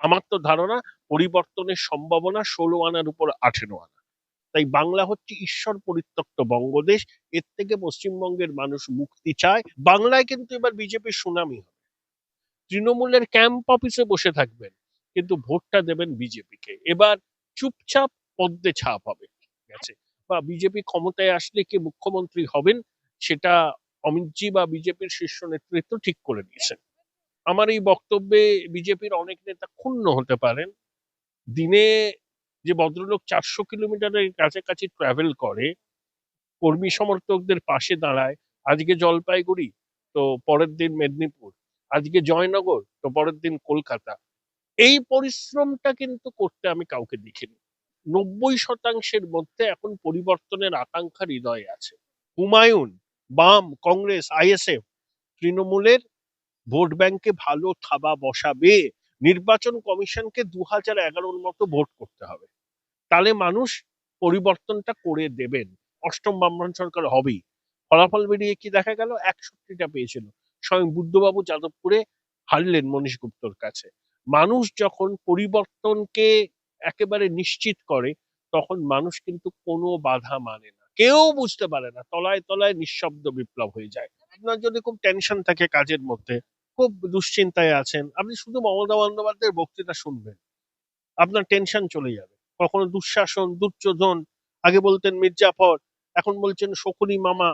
আমার তো ধারণা পরিবর্তনের সম্ভাবনা ষোলো আনার উপর আঠেরো আনা। তাই বাংলা হচ্ছে ঈশ্বর পরিত্যক্ত বঙ্গদেশ, এর থেকে পশ্চিমবঙ্গের মানুষ মুক্তি চায়। বাংলায় কিন্তু এবার বিজেপির সুনামি হবে। তৃণমূলের ক্যাম্প অফিসে বসে থাকবেন, কিন্তু ভোটটা দেবেন বিজেপিকে। এবার চুপচাপ পদ্মে ছাপ হবে গেছে বা বিজেপি ক্ষমতায় আসলে কে মুখ্যমন্ত্রী হবেন, সেটা অমিতজি বা বিজেপির শীর্ষ নেতৃত্ব ঠিক করে দিয়েছেন। আমার এই বক্তব্যে বিজেপির অনেক নেতা ক্ষুণ্ণ হতে পারেন। দিনে যে ভদ্রলোক চারশো কিলোমিটারের কাছাকাছি ট্রাভেল করে, কর্মী সমর্থকদের পাশে দাঁড়ায়, আজকে জলপাইগুড়ি, তো পরের দিন মেদিনীপুর, আজকে জয়নগর, তো পরের দিন কলকাতা। এই পরিশ্রমটা কিন্তু করতে আমি কাউকে দেখিনি। নব্বই শতাংশের মধ্যে এখন পরিবর্তনের আকাঙ্ক্ষা হৃদয়ে আছে। হুমায়ুন, বাম, কংগ্রেস, আইএসএফ, তৃণমূলের ভোট ব্যাংকে ভালো থাবা বসাবে, নির্বাচন কমিশনকে দু হাজার এগারোর মতো ভোট করতে হবে। তাহলে মানুষ পরিবর্তনটা করে দেবেন। অষ্টম ব্রাহ্মণ সরকার হবেই। ফলাফল বেরিয়ে কি দেখা গেল? একষট্টিটা পেয়েছিল। স্বয়ং বুদ্ধবাবু যাদবপুরে হারলেন মনীশ গুপ্তর কাছে। মানুষ যখন পরিবর্তনকে একেবারে নিশ্চিত করে, তখন মানুষ কিন্তু কোনো বাধা মানে না। কেউ বুঝতে পারে না, তলায় তলায় নিঃশব্দ বিপ্লব হয়ে যায়। আপনার যদি খুব টেনশন থাকে কাজের মধ্যে খুব দুশ্চিন্তায় আছেন। আপনি শুধু মমতা বন্দ্যোপাধ্যায়ের বক্তৃতা শুনবেন। আপনার টেনশন চলে যাবে। কখনো দুঃশাসন, দুর্যোধন, আগে বলতেন মির্জাফর, এখন বলছেন শকুনি মামা।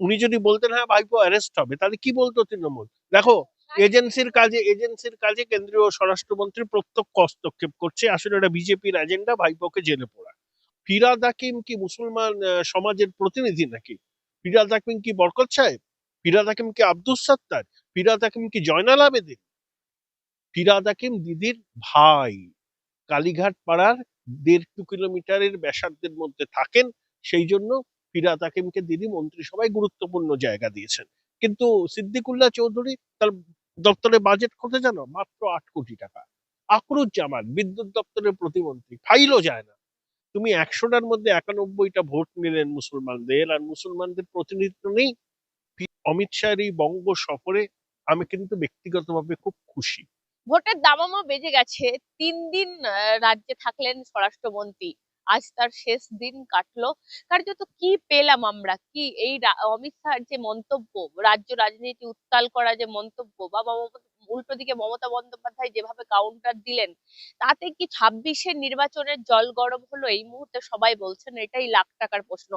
উনি যদি বলতেন হ্যাঁ ভাইপো অ্যারেস্ট হবে। তাহলে কি বলতো তৃণমূল? দেখো, এজেন্সির কাজে এজেন্সির কাজে কেন্দ্রীয় স্বরাষ্ট্রমন্ত্রী প্রত্যক্ষ হস্তক্ষেপ করছে। আসলে এটা বিজেপির এজেন্ডা ভাইপোকে জেলে পড়া ফিরাদ হাকিম কি মুসলমান সমাজের প্রতিনিধি নাকি? ফিরাদ হাকিম কি বরকত সাহেব? ফিরাদ হাকিম কি আব্দুস সাত্তার? ফিরাদ হাকিম কি জয়নাল আবেদিন ফিরাদ হাকিম দিদির ভাই। কালীঘাট পাড়ার দেড় দু কিলোমিটারের ব্যাসার্ধের মধ্যে থাকেন সেই জন্য ফিরাদ হাকিমকে দিদি মন্ত্রিসভায় গুরুত্বপূর্ণ জায়গা দিয়েছেন। কিন্তু সিদ্দিকুল্লাহ চৌধুরী তার দপ্তরে বাজেট কত জানো? মাত্র আট কোটি টাকা। আকরুজ্জামান বিদ্যুৎ দপ্তরের প্রতিমন্ত্রী, ফাইলও যায় না। তুমি একশোটার মধ্যে একানব্বইটা ভোট নিলেন মুসলমানদের, আর মুসলমানদের প্রতিনিধিত্ব নেই। অমিত শাহের এই বঙ্গ সফরে আমি কিন্তু ব্যক্তিগতভাবে খুব খুশি। ভোটের দামামা বেজে গেছে। তিন দিন রাজ্যে থাকলেন স্বরাষ্ট্রমন্ত্রী। আজ তার শেষ দিন কাটলো। কার্যত কি পেলাম আমরা? কি এই অমিত শাহর যে মন্তব্য, রাজ্য রাজনীতি উত্তাল করা যে মন্তব্য, বা উল্টো দিকে মমতা বন্দ্যোপাধ্যায় যেভাবে কাউন্টার দিলেন, তাতে কি ছাব্বিশের নির্বাচনের জল গরম হলো? এই মুহূর্তে সবাই বলছেন এটাই লাখ টাকার প্রশ্ন।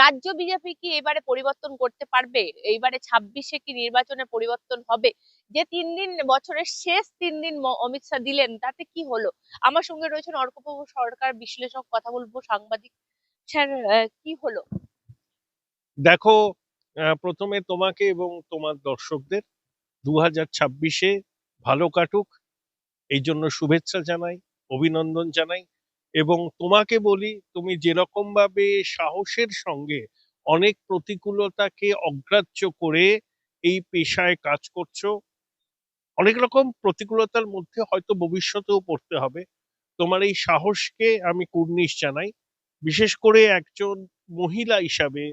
রাজ্য বিজেপি কি এবারে পরিবর্তন করতে পারবে? এইবারে ছাব্বিশে কি নির্বাচনে পরিবর্তন হবে? যে তিন দিন, বছরের শেষ তিন দিন অমিত শাহ দিলেন, তাতে কি হলো? আমার সঙ্গে রয়েছেন অর্কপ্রভু সরকার, বিশ্লেষক, কথা বলব, সাংবাদিক। স্যার কি হলো? দেখো প্রথমে তোমাকে এবং তোমার দর্শকদের দু হাজার ছাব্বিশে ভালো কাটুক। এই জন্য শুভেচ্ছা জানাই, অভিনন্দন জানাই এবং তোমাকে বলি, তুমি যেরকম ভাবে সাহসের সঙ্গে অনেক প্রতিকূলতাকে অগ্রাহ্য করে এই পেশায় কাজ করছ, অনেক রকম প্রতিকূলতার মধ্যে হয়তো ভবিষ্যতেও পড়তে হবে। তোমার এই সাহসকে আমি কুর্নিশ জানাই। বিশেষ করে একজন মহিলা হিসাবে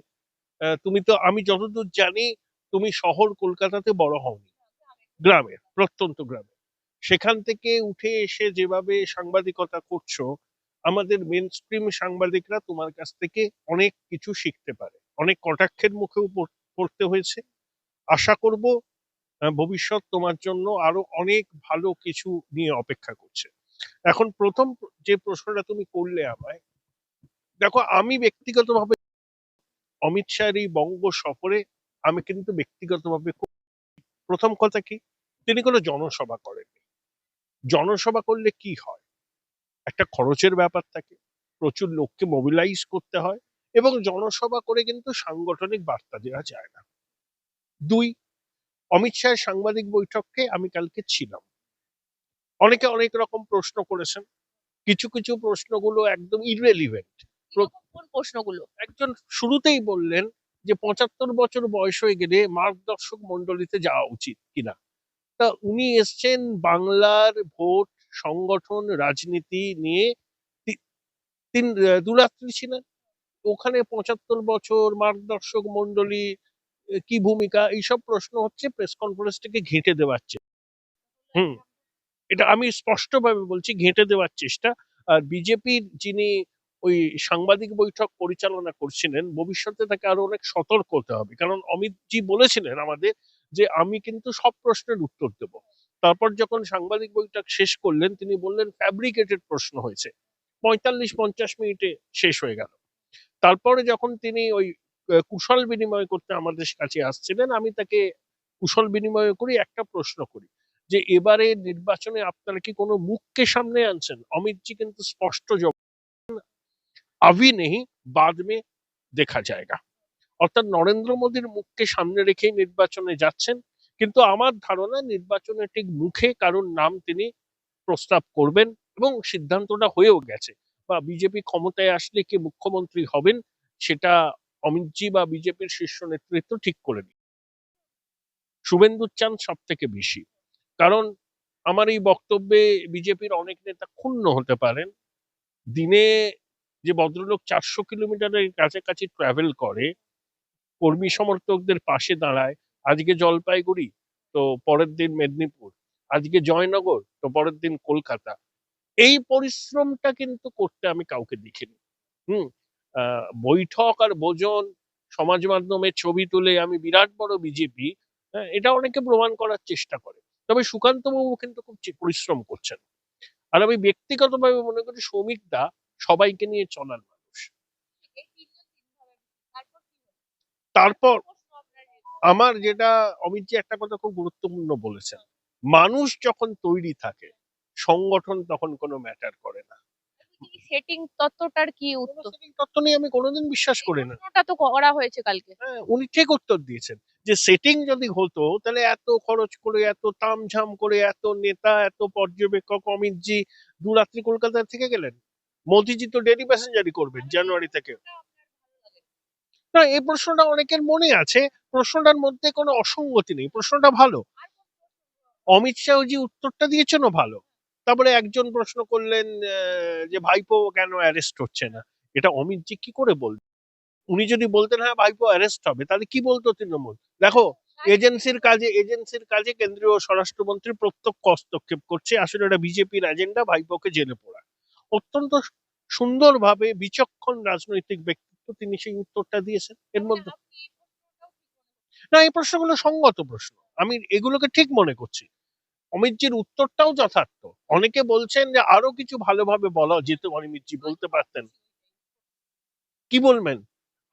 তুমি তো আমি যতদূর জানি, তুমি শহর কলকাতাতে বড় হওনি। গ্রামে, প্রত্যন্ত গ্রামে। সেখান থেকে উঠে এসে যেভাবে সাংবাদিকতা করছ, আমাদের মেন স্ট্রিম সাংবাদিকরা তোমার কাছ থেকে অনেক কিছু শিখতে পারে। অনেক কটাক্ষের মুখেও পড়তে হয়েছে। আশা করব ভবিষ্যৎ তোমার জন্য আরও অনেক ভালো কিছু নিয়ে অপেক্ষা করছে। এখন প্রথম যে প্রশ্নটা তুমি করলে আমায়, দেখো আমি ব্যক্তিগতভাবে অমিত শাহের এই বঙ্গ সফরে আমি কিন্তু ব্যক্তিগতভাবে প্রথম কথা কি? তিনি কোনো জনসভা করেননি। জনসভা করলে কি হয়? একটা খরচের ব্যাপার থাকে প্রচুর লোককে মোবিলাইজ করতে হয় এবং জনসভা করে কিন্তু সাংগঠনিক বার্তা দেওয়া যায় না। দুই অমিত শাহের সাংবাদিক বৈঠকে আমি কালকে ছিলাম। অনেকে অনেক রকম প্রশ্ন করেছেন। কিছু কিছু প্রশ্নগুলো একদম ইররেলিভেন্ট কীরকম প্রশ্নগুলো? একজন শুরুতেই বললেন যে পঁচাত্তর বছর বয়স হয়ে গেলে মার্গদর্শক মন্ডলীতে যাওয়া উচিত কিনা। তা উনি এসছেন বাংলার ভোট, সংগঠন, রাজনীতি নিয়ে তিন দুরাত্রি ছিলেন। ওখানে পঁচাত্তর বছর মার্গদর্শক মন্ডলী কি ভূমিকা, এইসব প্রশ্ন হচ্ছে প্রেস কনফারেন্স থেকে ঘেঁটে দেওয়াচ্ছে হুম, এটা আমি স্পষ্টভাবে বলছি, ঘেঁটে দেওয়ার চেষ্টা। আর বিজেপির যিনি ওই সাংবাদিক বৈঠক পরিচালনা করছিলেন, ভবিষ্যতে তাকে আরও অনেক সতর্ক হতে হবে। কারণ অমিতজি বলেছিলেন আমাদের যে, আমি কিন্তু সব প্রশ্নের উত্তর দেব। তারপর যখন সাংবাদিক বৈঠক শেষ করলেন, তিনি বললেন, ফ্যাব্রিকেটেড প্রশ্ন হয়েছে। পঁয়তাল্লিশ পঞ্চাশ মিনিটে শেষ হয়ে গেল। তারপরে যখন তিনি ওই কুশল বিনিময় করতে আমাদের কাছে আসছিলেন, আমি তাকে কুশল বিনিময় করি, একটা প্রশ্ন করি, যে, এবারে নির্বাচনে আপনারা কি কোনো মুখকে সামনে আনছেন? অমিতজি কিন্তু স্পষ্ট আভি নেই বাদ মে দেখা জায়গা অর্থাৎ নরেন্দ্র মোদীর মুখকে সামনে রেখেই নির্বাচনে যাচ্ছেন, কিন্তু আমার ধারণা নির্বাচনে ঠিক মুখে কারোর নাম তিনি প্রস্তাব করবেন এবং সিদ্ধান্তটা হয়েও গেছে। বা বিজেপি ক্ষমতায় আসলে কে মুখ্যমন্ত্রী হবেন, সেটা অমিতজি বা বিজেপির শীর্ষ নেতৃত্ব ঠিক করে দিন শুভেন্দুর চান সব থেকে বেশি। কারণ আমার এই বক্তব্যে বিজেপির অনেক নেতা ক্ষুণ্ণ হতে পারেন। দিনে যে ভদ্রলোক চারশো কিলোমিটারের কাছাকাছি ট্রাভেল করে, কর্মী সমর্থকদের পাশে দাঁড়ায়, আজকে জলপাইগুড়ি, তো পরের দিন মেদিনীপুর, আজকে জয়নগর, তো পরের দিন কলকাতা। এই পরিশ্রমটা কিন্তু করতে আমি কাউকে দেখিনি। হুম বৈঠক আর ভোজন, সমাজ মাধ্যমে ছবি তুলে আমি বিরাট বড় বিজেপি এটা অনেকে প্রমাণ করার চেষ্টা করে। তবে সুকান্ত বাবু কিন্তু খুব পরিশ্রম করছেন। আর আমি ব্যক্তিগতভাবে মনে করি সৌমিক দা সবাইকে নিয়ে চলার মানুষ। তারপর আমার যেটা অমিতজি একটা কথা খুব গুরুত্বপূর্ণ বলেছেন। মানুষ যখন তৈরি থাকে সংগঠন তখন কোনো ম্যাটার করে না। সেটিং তত্ত্বটার কি উত্তর? তত্ত্ব নিয়ে আমি কোনোদিন বিশ্বাস করি না। প্রশ্নটা তো করা হয়েছে কালকে। হ্যাঁ, উনি ঠিক উত্তর দিয়েছেন যে সেটিং যদি হতো তাহলে এত খরচ করে এত তামঝাম করে এত নেতা এত পর্যবেক্ষক অমিতজি দু রাত্রি কলকাতা থেকে গেলেন। মোদিজি তো ডেলি প্যাসেঞ্জারই করবেন জানুয়ারি থেকে। না, এই প্রশ্নটা অনেকের মনে আছে, প্রশ্নটার মধ্যে কোনো অসঙ্গতি নেই, প্রশ্নটা ভালো। অমিত শাহজি উত্তরটা দিয়েছেন ভালো। তারপরে একজন প্রশ্ন করলেন যে ভাইপো কেন অ্যারেস্ট হচ্ছে না? এটা অমিতজি কি করে বলবেন উনি যদি বলতেন হ্যাঁ ভাইপো অ্যারেস্ট হবে তাহলে কি বলতো তৃণমূল? দেখো, এজেন্সির কাজে এজেন্সির কাজে কেন্দ্রীয় স্বরাষ্ট্রমন্ত্রী প্রত্যক্ষ হস্তক্ষেপ করছে। আসলে এটা বিজেপির এজেন্ডা ভাইপোকে জেলে পড়া অত্যন্ত সুন্দরভাবে বিচক্ষণ রাজনৈতিক ব্যক্তিত্ব তিনি সেই উত্তরটা দিয়েছেন। এর মধ্যে না এই প্রশ্নগুলো সঙ্গত প্রশ্ন। আমি এগুলোকে ঠিক মনে করছি। অমিতজির উত্তরটাও যথার্থ। অনেকে বলছেন যে আরও কিছু ভালোভাবে বলা যেত অমিতজি বলতে পারতেন। কি বলবেন?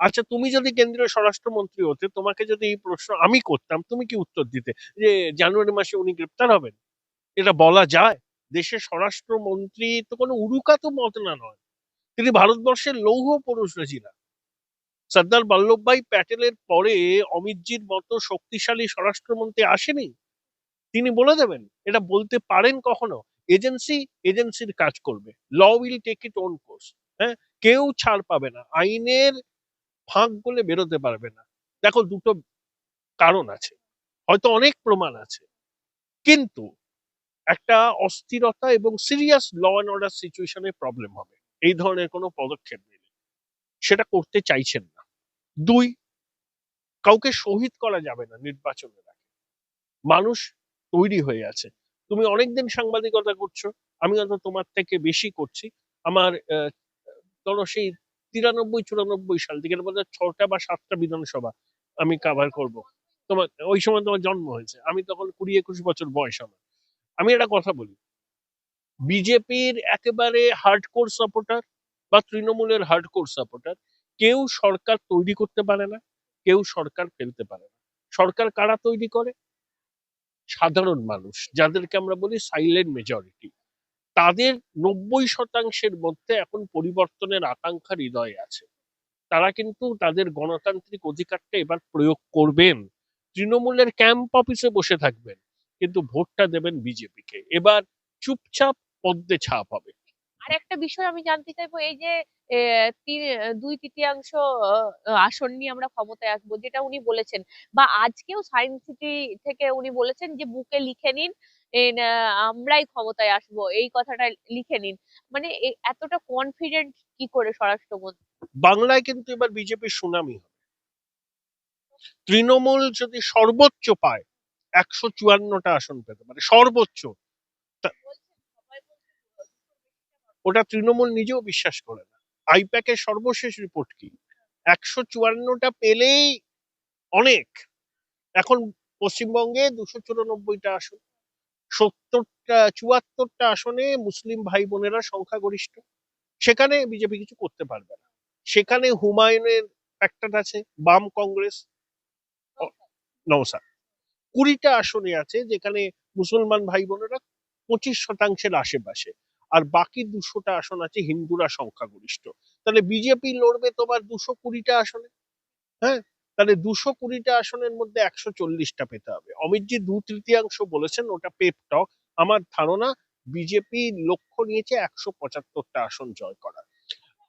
আচ্ছা তুমি যদি কেন্দ্রীয় স্বরাষ্ট্রমন্ত্রী হতে তোমাকে যদি এই প্রশ্ন আমি করতাম তুমি কি উত্তর দিতে? যে জানুয়ারি মাসে উনি গ্রেপ্তার হবেন? এটা বলা যায়? দেশের স্বরাষ্ট্রমন্ত্রী তো কোনো উরুকাত মত না নয়। তিনি ভারতবর্ষের লৌহ পুরুষ ছিলেন সর্দার বল্লভভাই প্যাটেলের পরে অমিতজির মতো শক্তিশালী স্বরাষ্ট্রমন্ত্রী আসেনি? তিনি বলে দেবেন, এটা বলতে পারেন কখনো? এজেন্সি এজেন্সির কাজ করবে। Law will take it own course. হ্যাঁ? কেউ ছাড় পাবে না। আইনের ফাঁক বলে বেরোতে পারবে না। দেখো দুটো কারণ আছে। হয়তো অনেক প্রমাণ আছে। কিন্তু একটা অস্থিরতা এবং সিরিয়াস ল অ্যান্ড অর্ডার সিচুয়েশনে প্রবলেম হবে। এই ধরনের কোনো পদক্ষেপ নিলে সেটা করতে চাইছেন না। দুই, কাউকে শহীদ করা যাবে না নির্বাচনের আগে। মানুষ তৈরি হয়ে আছে। তুমি অনেকদিন সাংবাদিকতা করছ, আমি হয়তো তোমার থেকে বেশি করছি। আমার ধরো সেই তিরানব্বই, চুরানব্বই সাল থেকে বোধ ছটা বা সাতটা বিধানসভা আমি কাভার করব। তোমার, ওই সময় তোমার জন্ম হয়েছে। আমি তখন কুড়ি, একুশ বছর বয়স আমার। আমি একটা কথা বলি। বিজেপির একেবারে হার্ডকোর সাপোর্টার বা তৃণমূলের হার্ডকোর সাপোর্টার কেউ সরকার তৈরি করতে পারে না, কেউ সরকার ফেলতে পারে না। সরকার কারা তৈরি করে? সাধারণ মানুষ, যাদেরকে আমরা বলি সাইলেন্ট মেজরিটি তাদের নব্বই শতাংশের মধ্যে এখন পরিবর্তনের আকাঙ্ক্ষা হৃদয়ে আছে। তারা কিন্তু তাদের গণতান্ত্রিক অধিকারটা এবার প্রয়োগ করবেন। তৃণমূলের ক্যাম্প অফিসে বসে থাকবেন। কিন্তু ভোটটা দেবেন বিজেপিকে। এবার চুপচাপ পদ্মে ছাপ হবে। আর একটা বিষয় আমি জানতে চাইব এই যে দুই তৃতীয়াংশ আহ, আসন নিয়ে আমরা ক্ষমতায় আসব যেটা উনি বলেছেন বা আজকেও সায়েন্স সিটি থেকে উনি বলেছেন যে বুকে লিখে নিন এন, আমরাই ক্ষমতায় আসব। এই কথাটা লিখে নিন। মানে এতটা কনফিডেন্ট কি করে স্বরাষ্ট্রমন্ত্রী? বাংলায় কিন্তু এবার বিজেপির সুনামি হবে। তৃণমূল যদি সর্বোচ্চ পায় একশো চুয়ান্নটা আসন পেতে পারে সর্বোচ্চ। ওটা তৃণমূল নিজেও বিশ্বাস করে না। আইপ্যাকের সর্বশেষ রিপোর্ট কি? একশো চুয়ান্নটা পেলেই অনেক। এখন পশ্চিমবঙ্গে দুশো চুরানব্বইটা আসন সত্তরটা চুয়াত্তরটা আসনে মুসলিম ভাই বোনেরা সংখ্যাগরিষ্ঠ। সেখানে বিজেপি কিছু করতে পারবে না। সেখানে হুমায়ুনের ফ্যাক্টর আছে বাম কংগ্রেস। নমসা কুড়িটা আসনে আছে যেখানে মুসলমান ভাই বোনেরা পঁচিশ শতাংশের আশেপাশে। আর বাকি দুশোটা আসন আছে হিন্দুরা সংখ্যাগরিষ্ঠ। তাহলে বিজেপি লড়বে তোমার দুশো কুড়িটা আসনে? হ্যাঁ? তাহলে দুশো কুড়িটা আসনের মধ্যে একশো চল্লিশটা পেতে হবে। অমিতজি দু তৃতীয়াংশ বলেছেন ওটা পেপ টক আমার ধারণা বিজেপি লক্ষ্য নিয়েছে একশো পঁচাত্তরটা আসন জয় করা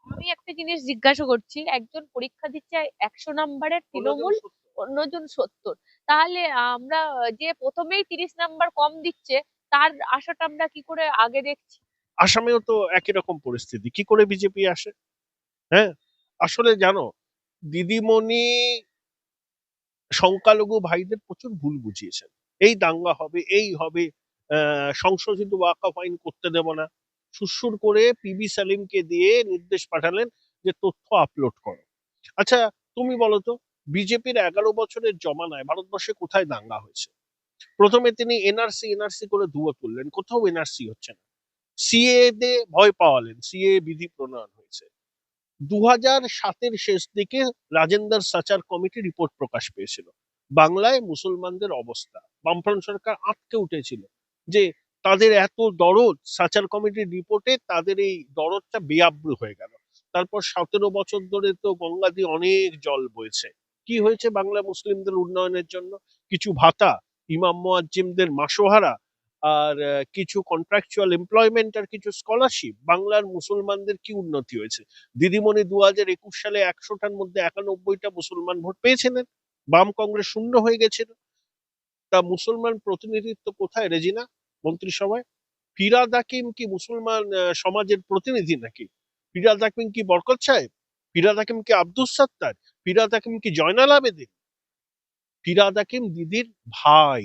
আমি একটা জিনিস জিজ্ঞাসা করছি একজন পরীক্ষা দিচ্ছে একশো নাম্বারের তৃণমূল অন্যজন সত্তর। তাহলে আমরা যে প্রথমেই তিরিশ নাম্বার কম দিচ্ছে, তার আশাটা আমরা কি করে আগে দেখছি? আসামেও তো একই রকম পরিস্থিতি। কি করে বিজেপি আসে? হ্যাঁ? আসলে জানো, দিদিমণি, সংখ্যালঘু ভাইদের প্রচুর ভুল বুঝিয়েছেন। এই দাঙ্গা হবে, এই হবে সংশোধিত ওয়াকফ আইন করতে দেব না। সুসুর করে পিবি সালিমকে দিয়ে নির্দেশ পাঠালেন যে তথ্য আপলোড করো। আচ্ছা তুমি বলো তো বিজেপির এগারো বছরের জমানায় ভারতবর্ষে কোথায় দাঙ্গা হয়েছে? প্রথমে তিনি এনআরসি এনআরসি করে ধুয়ো তুললেন, কোথাও এনআরসি হচ্ছে না। সিএ তে ভয় পাওয়ালেন সিএ বিধি প্রণয়ন হয়েছে। দু হাজার সাতের শেষ দিকে রাজেন্দ্র সাচার কমিটি রিপোর্ট প্রকাশ পেয়েছিল। বাংলায় মুসলমানদের অবস্থা, বামফ্রন্ট সরকার আটকে উঠেছিল যে তাদের এত দরদ, সাচার কমিটির রিপোর্টে তাদের এই দরদটা বেআব্রু হয়ে গেল। তারপর সতেরো বছর ধরে তো গঙ্গা দিয়ে অনেক জল বইছে। কি হয়েছে বাংলা মুসলিমদের উন্নয়নের জন্য? কিছু ভাতা, ইমাম মোয়াজ্জিমদের মাসোহারা, আর কিছু কন্ট্রাকচুয়াল এমপ্লয়মেন্ট আর কিছু স্কলারশিপ বাংলার মুসলমানদের কি উন্নতি হয়েছে? দিদিমণি দু হাজার একুশ সালে একশোটার মধ্যে একানব্বইটা মুসলমান ভোট পেয়েছিলেন। বাম কংগ্রেস শূন্য হয়ে গেছিল। তা মুসলমান প্রতিনিধিত্ব কোথায় রেজিনা, মন্ত্রিসভায়? ফিরাদ হাকিম কি মুসলমান সমাজের প্রতিনিধি নাকি? ফিরাদ হাকিম কি বরকত সাহেব? ফিরাদ হাকিম কি আব্দুস সাত্তার? ফিরাদ হাকিম কি জয়নাল আবেদিন ফিরাদ হাকিম দিদির ভাই।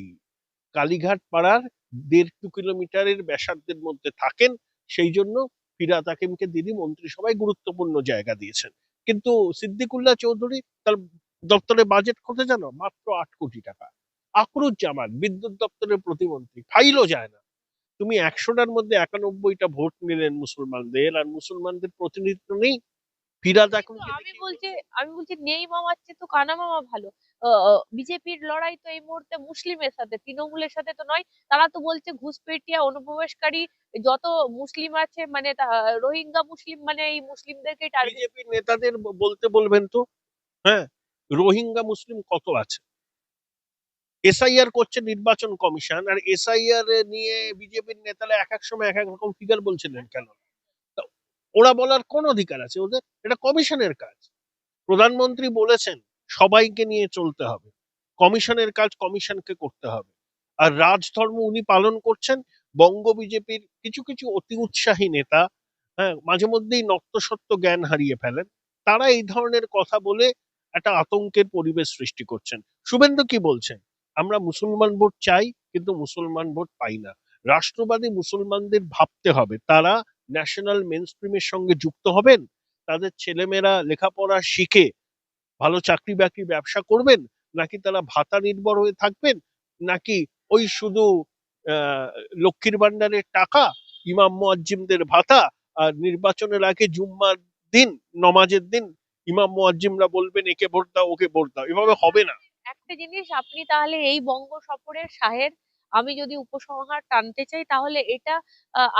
কালীঘাট পাড়ার দেড় কিলোমিটারের ব্যাসার্ধের মধ্যে থাকেন সেই জন্য ফিরাদ হাকিমকে দিদি মন্ত্রিসভায় গুরুত্বপূর্ণ জায়গা দিয়েছেন। কিন্তু সিদ্দিকুল্লাহ চৌধুরী তার দপ্তরে বাজেট কত জানো? মাত্র আট কোটি টাকা। আকরুজ জামান বিদ্যুৎ দপ্তরের প্রতিমন্ত্রী, ফাইলও যায় না। তুমি একশোটার মধ্যে একানব্বইটা ভোট নিলেন মুসলমানদের, আর মুসলমানদের প্রতিনিধিত্ব নেই। হাকিম কিন্তু আমি বলছি আমি বলছি নেই মামার চেয়ে তো কানা মামা ভালো। বিজেপির লড়াই তো এই মুহূর্তে মুসলিমের সাথে তৃণমূলের সাথে তো নয়। তারা তো বলছে ঘুষপেটিয়া অনুপ্রবেশকারী যত মুসলিম আছে মানে রোহিঙ্গা মুসলিম মানে এই মুসলিমদেরকে টার্গেট বিজেপি নেতাদের বলতে বলবেন তো? হ্যাঁ রোহিঙ্গা মুসলিম কত আছে? এসআইআর করছে নির্বাচন কমিশন আর এসআইআর নিয়ে বিজেপির নেতারা এক এক সময় এক এক রকম ফিগার বলছিলেন কেন? ওরা বলার কোন অধিকার আছে? ওদের এটা কমিশনের কাজ। প্রধানমন্ত্রী বলেছেন, সবাইকে নিয়ে চলতে হবে। কমিশনের কাজ কমিশনকে করতে হবে। আর রাজধর্ম উনি পালন করছেন, বঙ্গ বিজেপির কিছু কিছু অতি উৎসাহী নেতা হ্যাঁ মাঝে মধ্যেই নক্তসত্ত্ব জ্ঞান হারিয়ে ফেলেন। তারা এই ধরনের কথা বলে একটা আতঙ্কের পরিবেশ সৃষ্টি করছেন। শুভেন্দু কি বলছেন? আমরা মুসলমান ভোট চাই, কিন্তু মুসলমান ভোট পাই না। রাষ্ট্রবাদী মুসলমানদের ভাবতে হবে। তারা ন্যাশনাল মেনস্ট্রিমের সঙ্গে যুক্ত হবেন, তাদের ছেলেমেয়েরা লেখাপড়া শিখে ভালো চাকরি বাকরি ব্যবসা করবেন, নাকি তারা ভাতা নির্ভর হয়ে থাকবেন, নাকি ওই শুধু লক্ষ্মীর ভান্ডারের টাকা, ইমাম মুয়াজ্জিমদের ভাতা, আর নির্বাচনের আগে জুম্মার দিন, নমাজের দিন ইমাম মুয়াজ্জিমরা বলবেন, একে ভোট দাও, ওকে ভোট দাও। এভাবে হবে না। একটা জিনিস, আপনি তাহলে এই বঙ্গ সফরের সাহের আমি যদি উপসংহার টানতে চাই তাহলে এটা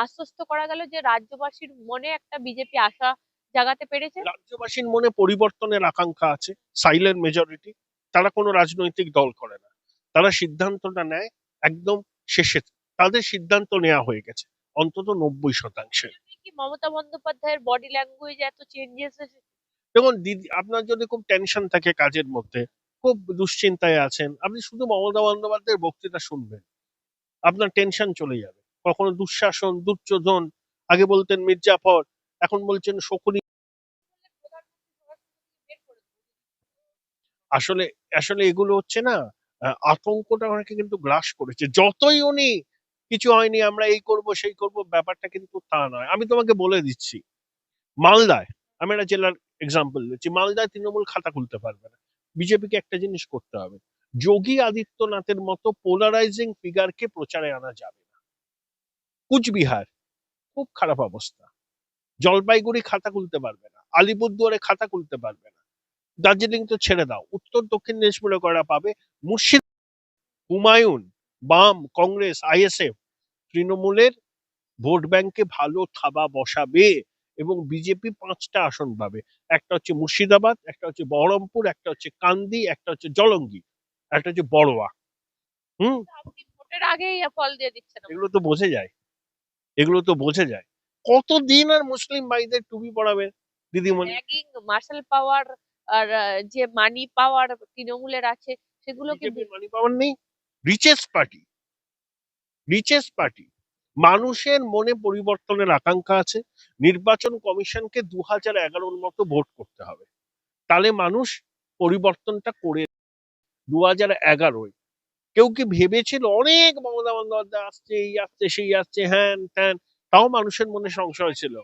আশ্বস্ত করা গেল যে রাজ্যবাসীর মনে একটা বিজেপি আশা জাগাতে পেরেছে। রাজ্যবাসীর মনে পরিবর্তনের আকাঙ্ক্ষা আছে সাইলেন্ট মেজরিটি তারা কোনো রাজনৈতিক দল করে না। তারা সিদ্ধান্তটা নেয় একদম শেষে তাদের সিদ্ধান্ত নেওয়া হয়ে গেছে অন্তত নব্বই শতাংশে। মমতা বন্দ্যোপাধ্যায়ের বডি ল্যাঙ্গুয়েজ এত চেঞ্জেস দেখুন দিদি আপনার যদি খুব টেনশন থাকে কাজের মধ্যে খুব দুশ্চিন্তায় আছেন আপনি শুধু মমতা বন্দ্যোপাধ্যায়ের বক্তৃতা শুনবেন। আপনার টেনশন চলে যাবে। কখনো দুঃশাসন, দুর্যোধন, আগে বলতেন মির্জাফর, এখন বলছেন শকুনি। আসলে আসলে এগুলো হচ্ছে না আতঙ্কটা ওনাকে কিন্তু গ্রাস করেছে। যতই উনি কিছু হয়নি, আমরা এই করব, সেই করব, ব্যাপারটা কিন্তু তা নয়। আমি তোমাকে বলে দিচ্ছি, মালদায়, আমি একটা জেলার এক্সাম্পল দিচ্ছি, মালদায় তৃণমূল খাতা খুলতে পারবে না। বিজেপিকে একটা জিনিস করতে হবে যোগী আদিত্যনাথের মতো পোলারাইজিং ফিগারকে প্রচারে আনা যাবে না। কুচবিহার, খুব খারাপ অবস্থা। জলপাইগুড়ি খাতা খুলতে পারবে না। আলিপুরদুয়ারে খাতা খুলতে পারবে না। দার্জিলিং তো ছেড়ে দাও। উত্তর, দক্ষিণ দিনাজপুরে করা পাবে? মুর্শিদ হুমায়ুন, বাম, কংগ্রেস, আইএসএফ। তৃণমূলের ভোট ব্যাংকে ভালো থাবা বসাবে এবং বিজেপি পাঁচটা আসন পাবে। একটা হচ্ছে মুর্শিদাবাদ, একটা হচ্ছে বহরমপুর, একটা হচ্ছে কান্দি, একটা হচ্ছে জলঙ্গি। একটা হচ্ছে বড়োয়া হুম? ভোটের আগেই ফল দিয়ে দিচ্ছেন এগুলো তো বোঝে যায়। এগুলো তো বোঝে যায়। কতদিন আর মুসলিম ভাইদের টুপি পড়াবে দিদিমণি? র্যাগিং মার্শাল পাওয়ার আর যে মানি পাওয়ার তৃণমূলের আছে সেগুলোকে মানি পাওয়ার নেই? রিচেস্ট পার্টি রিচেস্ট পার্টি মানুষের মনে পরিবর্তনের আকাঙ্ক্ষা আছে। নির্বাচন কমিশনকে দু হাজার এগারোর মতো ভোট করতে হবে। তাহলে মানুষ পরিবর্তনটা করে দু হাজার এগারোয়। কেউ কি ভেবেছিল অনেক মমতা বন্দ্যোপাধ্যায় আসছে, এই আসছে, সেই আসছে, হ্যান ত্যান, তাও মানুষের মনে সংশয় ছিল।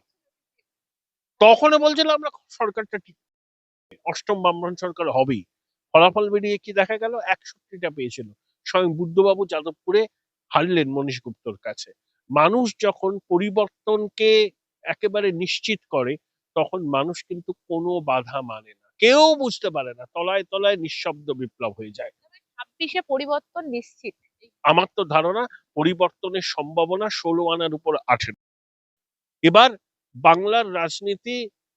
তখনও বলছিল, আমরা সরকারটা ঠিক অষ্টম বামফ্রন্ট সরকার হবেই। ফলাফল বেরিয়ে কি দেখা গেল? একষট্টিটা পেয়েছিল। স্বয়ং বুদ্ধবাবু যাদবপুরে হারলেন মনীশ গুপ্তর কাছে। মানুষ যখন পরিবর্তনকে একেবারে নিশ্চিত করে, তখন মানুষ কিন্তু কোনো বাধা মানে না। কেউ বুঝতে পারে না তলায় তলায় নিঃশব্দ বিপ্লব হয়ে যায়। ছাব্বিশে পরিবর্তন নিশ্চিত। আমার তো ধারণা পরিবর্তনের সম্ভাবনা ষোলো আনার উপর আঠেরো এবার বাংলার রাজনীতি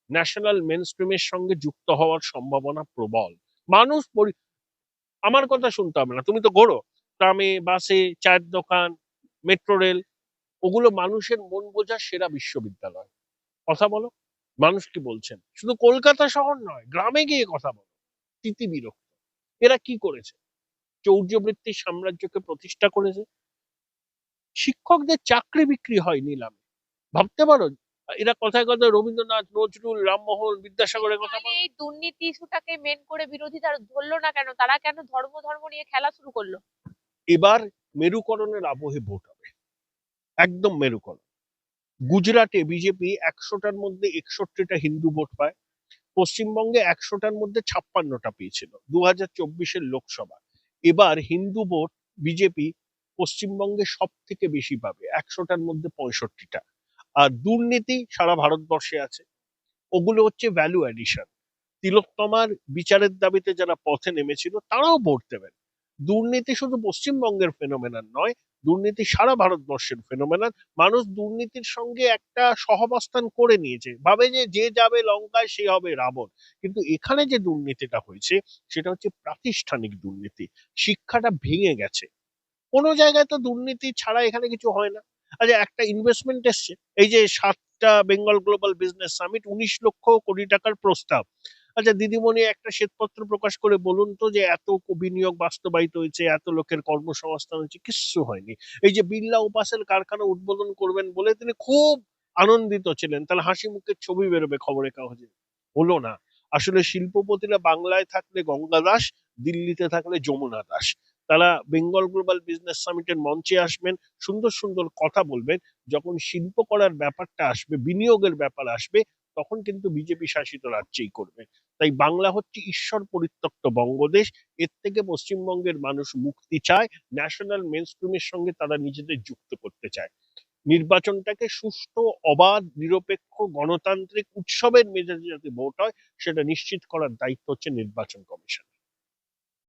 ন্যাশনাল মেন স্ট্রিমের সঙ্গে যুক্ত হওয়ার সম্ভাবনা প্রবল। মানুষ আমার কথা শুনতে হবে না তুমি তো গড়ো ট্রামে বাসে চায়ের দোকান মেট্রো রেল ওগুলো মানুষের মন বোঝা সেরা বিশ্ববিদ্যালয়। কথা বলো। মানুষ কি বলছেন। শুধু কলকাতা শহর নয় গ্রামে গিয়ে কথা বলো। তিতি বিরক্ত। এরা কি করেছে? চৌর্যবৃত্তির সাম্রাজ্যকে প্রতিষ্ঠা করেছে? শিক্ষকদের চাকরি বিক্রি হয় নিলামে। ভাবতে পারো এরা কথায় কথায় রবীন্দ্রনাথ নজরুল রামমোহন বিদ্যাসাগরের কথা মানে এই দুর্নীতি ইস্যুটাকে মেন করে বিরোধীরা ধরলো না কেন? তারা কেন ধর্ম ধর্ম নিয়ে খেলা শুরু করল? এবার মেরুকরণের আবহে ভোট হবে। একদম মেরুকরণ। গুজরাটে বিজেপি একশোটার মধ্যে একষট্টিটা হিন্দু ভোট পায়, পশ্চিমবঙ্গে একশোটার মধ্যে ছাপ্পান্নটা পেয়েছিল দু হাজার চব্বিশের লোকসভা। এবার হিন্দু ভোট বিজেপি পশ্চিমবঙ্গে সব থেকে বেশি পাবে, একশোটার মধ্যে পঁয়ষট্টিটা। আর দুর্নীতি সারা ভারতবর্ষে আছে, ওগুলো হচ্ছে ভ্যালু অ্যাডিশন তিলোত্তমার বিচারের দাবিতে যারা পথে নেমেছিল, তারাও ভোট দেবেন। দুর্নীতি শুধু পশ্চিমবঙ্গের ফেনোমেনান নয়, দুর্নীতি সারা ভারতবর্ষের ফেনোমেনান মানুষ দুর্নীতির সঙ্গে একটা সহাবস্থান করে নিয়েছে। ভাবে যে যে যাবে লঙ্কায়, সে হবে রাবণ। কিন্তু এখানে যে দুর্নীতিটা হয়েছে, সেটা হচ্ছে প্রাতিষ্ঠানিক দুর্নীতি। শিক্ষাটা ভেঙে গেছে। কোনো জায়গায় তো দুর্নীতি ছাড়া এখানে কিছু হয় না। আচ্ছা একটা ইনভেস্টমেন্ট এসছে। এই যে সাতটা বেঙ্গল গ্লোবাল বিজনেস সামিট উনিশ লক্ষ কোটি টাকার প্রস্তাব। আচ্ছা দিদিমণি একটা শ্বেতপত্র প্রকাশ করে বলুন তো যে, এত বিনিয়োগ বাস্তবায়িত হয়েছে, এত লোকের কর্মসংস্থান হয়েছে, কিচ্ছু হয়নি। এই যে বিল্লা উপাসের কারখানা উদ্বোধন করবেন বলে তিনি খুব আনন্দিত ছিলেন। তাহলে হাসি মুখের ছবি বেরোবে খবরের কাগজে। হলো না। আসলে শিল্পপতিরা বাংলায় থাকলে গঙ্গা দাস, দিল্লিতে থাকলে যমুনা দাস। তারা বেঙ্গল গ্লোবাল বিজনেস সামিটের মঞ্চে আসবেন, সুন্দর সুন্দর কথা বলবেন। যখন শিল্প করার ব্যাপারটা আসবে, বিনিয়োগের ব্যাপার আসবে তখন কিন্তু বিজেপি শাসিত রাজ্যেই করবে। তাই বাংলা হচ্ছে ঈশ্বর পরিত্যক্ত বঙ্গদেশ। এর থেকে পশ্চিমবঙ্গের মানুষ মুক্তি চায়, ন্যাশনাল মেনস্ট্রিমের সঙ্গে তারা নিজেদের যুক্ত করতে চায়। নির্বাচনটাকে সুষ্ঠু, অবাধ, নিরপেক্ষ, গণতান্ত্রিক উৎসবের মেজাজে যাতে ভোট হয়, সেটা নিশ্চিত করার দায়িত্ব হচ্ছে নির্বাচন কমিশন।